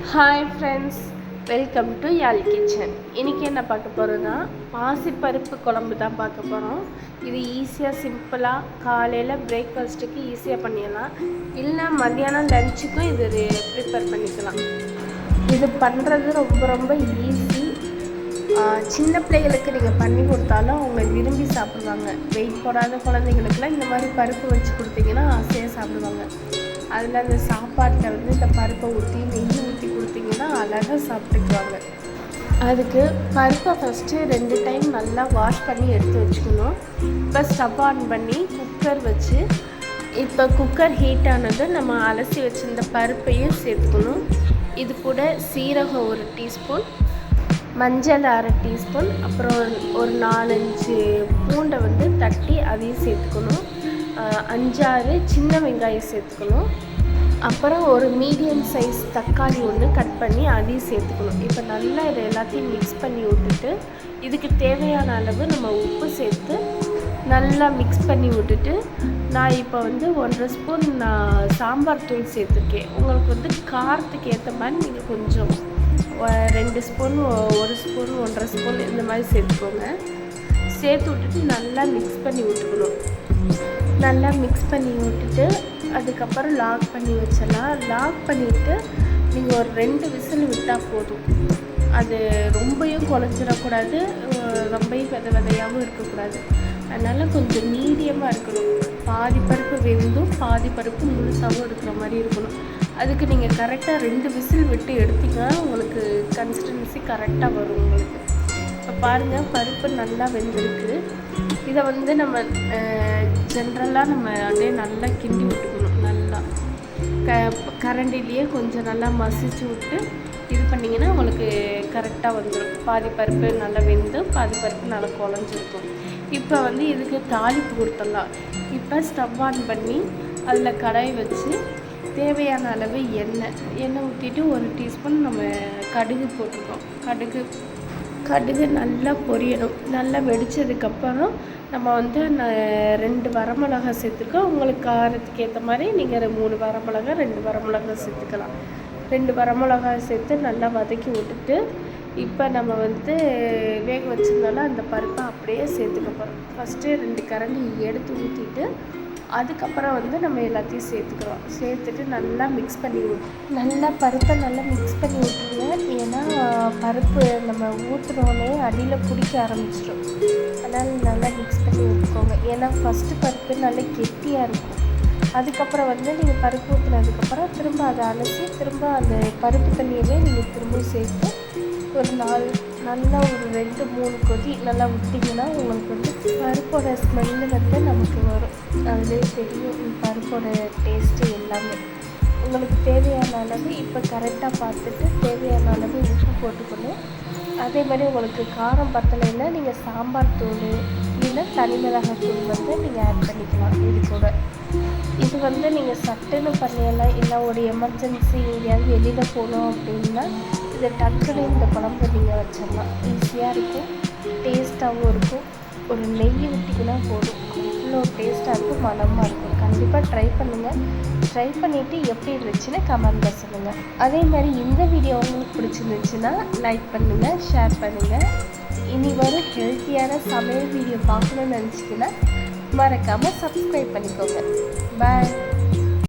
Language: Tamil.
Hi friends welcome to Yaal kitchen இன்றைக்கி என்ன பார்க்க போகிறோன்னா பாசிப்பருப்பு குழம்பு தான் பார்க்க போகிறோம் இது ஈஸியாக சிம்பிளாக காலையில் பிரேக்ஃபாஸ்ட்டுக்கு ஈஸியாக பண்ணிடலாம். இல்லை மத்தியானம் லஞ்சுக்கும் இது ப்ரிப்பேர் பண்ணிக்கலாம். இது பண்ணுறது ரொம்ப ரொம்ப ஈஸி சின்ன பிள்ளைகளுக்கு நீங்கள் பண்ணி கொடுத்தாலும் அவங்க விரும்பி சாப்பிடுவாங்க. வெயிட் போடாத குழந்தைங்களுக்குலாம் இந்த மாதிரி பருப்பு வச்சு கொடுத்தீங்கன்னா ஆசையாக சாப்பிடுவாங்க. அதில் அந்த சாப்பாட்டில் வந்து இந்த பருப்பை ஊற்றி நெய் அழகாக சாப்பிட்டுக்குவாங்க. அதுக்கு பருப்பை ஃபஸ்ட்டு ரெண்டு டைம் நல்லா வாஷ் பண்ணி எடுத்து வச்சுக்கணும். இப்போ ஸ்டவ் ஆன் பண்ணி குக்கர் வச்சு இப்போ குக்கர் ஹீட் ஆனது நம்ம அலசி வச்சுருந்த பருப்பையும் சேர்த்துக்கணும். இது கூட சீரகம் ஒரு டீஸ்பூன் மஞ்சள் அரை டீஸ்பூன் அப்புறம் ஒரு நாலஞ்சு பூண்டை வந்து தட்டி அதையும் சேர்த்துக்கணும். அஞ்சாறு சின்ன வெங்காயம் சேர்த்துக்கணும். அப்புறம் ஒரு மீடியம் சைஸ் தக்காளி ஒன்று கட் பண்ணி அதையும் சேர்த்துக்கணும். இப்போ நல்லா இதை எல்லாத்தையும் மிக்ஸ் பண்ணி விட்டுட்டு இதுக்கு தேவையான அளவு நம்ம உப்பு சேர்த்து நல்லா மிக்ஸ் பண்ணி விட்டுட்டு நான் இப்போ வந்து ஒன்றரை ஸ்பூன் நான் சாம்பார் தூள் சேர்த்துருக்கேன். உங்களுக்கு வந்து காரத்துக்கு ஏற்ற மாதிரி நீங்கள் கொஞ்சம் ரெண்டு ஸ்பூன் ஒரு ஸ்பூன் ஒன்றரை ஸ்பூன் இந்த மாதிரி சேர்த்துக்கோங்க. சேர்த்து விட்டுட்டு நல்லா மிக்ஸ் பண்ணி விட்டுக்கணும். நல்லா மிக்ஸ் பண்ணி விட்டுட்டு அதுக்கப்புறம் லாக் பண்ணி வச்சிடலாம். லாக் பண்ணிவிட்டு நீங்கள் ஒரு ரெண்டு விசில் விட்டால் போதும். அது ரொம்பையும் குழஞ்சிடக்கூடாது. ரொம்பையும் வித விதையாகவும் இருக்கக்கூடாது. அதனால் கொஞ்சம் மீடியமாக இருக்கணும். பாதி பருப்பு வெந்தும் பாதி பருப்பு முழுசாகவும் இருக்கிற மாதிரி இருக்கணும். அதுக்கு நீங்கள் கரெக்டாக ரெண்டு விசில் விட்டு எடுத்தீங்கன்னா உங்களுக்கு கன்சிஸ்டன்சி கரெக்டாக வரும் உங்களுக்கு. இப்போ பாருங்கள் பருப்பு நல்லா வெந்திருக்கு. இதை வந்து நம்ம ஜென்ரலாக நம்ம அப்படியே நல்லா கிண்டி விட்டுக்கணும். க கரண்டிலேயே கொஞ்சம் நல்லா மசிச்சு விட்டு இது பண்ணிங்கன்னா உங்களுக்கு கரெக்டாக வந்துடும் பாதி பருப்பு நல்லா வெந்து பாதி பருப்பு நல்லா குழஞ்சிருக்கும். இப்போ வந்து இதுக்கு தாளிப்பு கொடுத்துடலாம் இப்போ ஸ்டவ் ஆன் பண்ணி அதில் கடாய் வச்சு தேவையான அளவு எண்ணெய் எண்ணெய் ஊற்றிட்டு ஒரு டீஸ்பூன் நம்ம கடுகு போட்டுருக்கோம் கடுகு கடுகு நல்லா பொரியணும். நல்லா வெடித்ததுக்கப்புறம் நம்ம வந்து ரெண்டு வரமிளகா சேர்த்துருக்கோம் உங்களுக்கு காரத்துக்கு ஏற்ற மாதிரி நீங்கள் மூணு வரமிளகா ரெண்டு வரமிளகா சேர்த்துக்கலாம். ரெண்டு வரமிளகா சேர்த்து நல்லா வதக்கி விட்டுட்டு இப்போ நம்ம வந்து வேக வச்சிருந்தாலும் அந்த பருப்பை அப்படியே சேர்த்துக்க போகிறோம் ஃபஸ்ட்டு ரெண்டு கரண்டி எடுத்து ஊற்றிட்டு அதுக்கப்புறம் வந்து நம்ம எல்லாத்தையும் சேர்த்துக்கிறோம். சேர்த்துட்டு நல்லா மிக்ஸ் பண்ணி விட்டு நல்லா பருப்பை நல்லா மிக்ஸ் பண்ணி விட்டுருங்க ஏன்னா பருப்பு நம்ம ஊற்றுனோடனே அடியில் பிடிக்க ஆரம்பிச்சிடும். அதனால் நல்லா மிக்ஸ் பண்ணி விட்டுக்கோங்க ஏன்னா ஃபஸ்ட்டு பருப்பு நல்லா கெட்டியாக இருக்கும். அதுக்கப்புறம் வந்து நீங்கள் பருப்பு ஊற்றுனதுக்கப்புறம் திரும்ப அதை அலசி திரும்ப அந்த பருப்பு தண்ணியவே நீங்கள் திரும்ப சேர்த்து ஒரு நாலு நல்லா ஒரு ரெண்டு மூணு கொதி நல்லா விட்டிங்கன்னா உங்களுக்கு வந்து பருப்போட ஸ்மெல்லு வந்து நமக்கு வரும். அதுலேயே தெரியும். பருப்போட டேஸ்ட்டு எல்லாமே. உங்களுக்கு தேவையான அளவு இப்போ கரெக்டாக பார்த்துட்டு தேவையான அளவு உப்பு போட்டுக்கணும். அதே மாதிரி உங்களுக்கு காரம் பத்தலைன்னா நீங்கள் சாம்பார் தூள் அப்படின்னா தனி மிளகாய் தூள் வந்து நீங்கள் ஆட் பண்ணிக்கலாம். இது கூட. இது வந்து நீங்கள் சட்டுன்னு பண்ணிடலாம் இல்லை ஒரு எமர்ஜென்சி எங்கேயாவது வெளியில் போகணும் அப்படின்னா இதை டக்குன்னு இந்த குழம்பு நீங்கள் வச்சிடலாம். ஈஸியாக இருக்கும். டேஸ்ட்டாகவும் இருக்கும். ஒரு நெய் விட்டிங்கன்னா போதும். அவ்வளோ டேஸ்ட்டாக இருக்கும். மனமாக இருக்கும். கண்டிப்பாக ட்ரை பண்ணுங்கள் ட்ரை பண்ணிவிட்டு எப்படி இருந்துச்சுன்னு கமெண்ட்டில் சொல்லுங்கள் அதே மாதிரி இந்த வீடியோ உங்களுக்கு பிடிச்சிருந்துச்சுன்னா லைக் பண்ணுங்கள் ஷேர் பண்ணுங்கள் இனி வரும் ஹெல்த்தியான சமையல் வீடியோ பார்க்கணும்னு நினச்சிங்கன்னா மறக்காமல் சப்ஸ்கிரைப் பண்ணிக்கோங்க. பாய்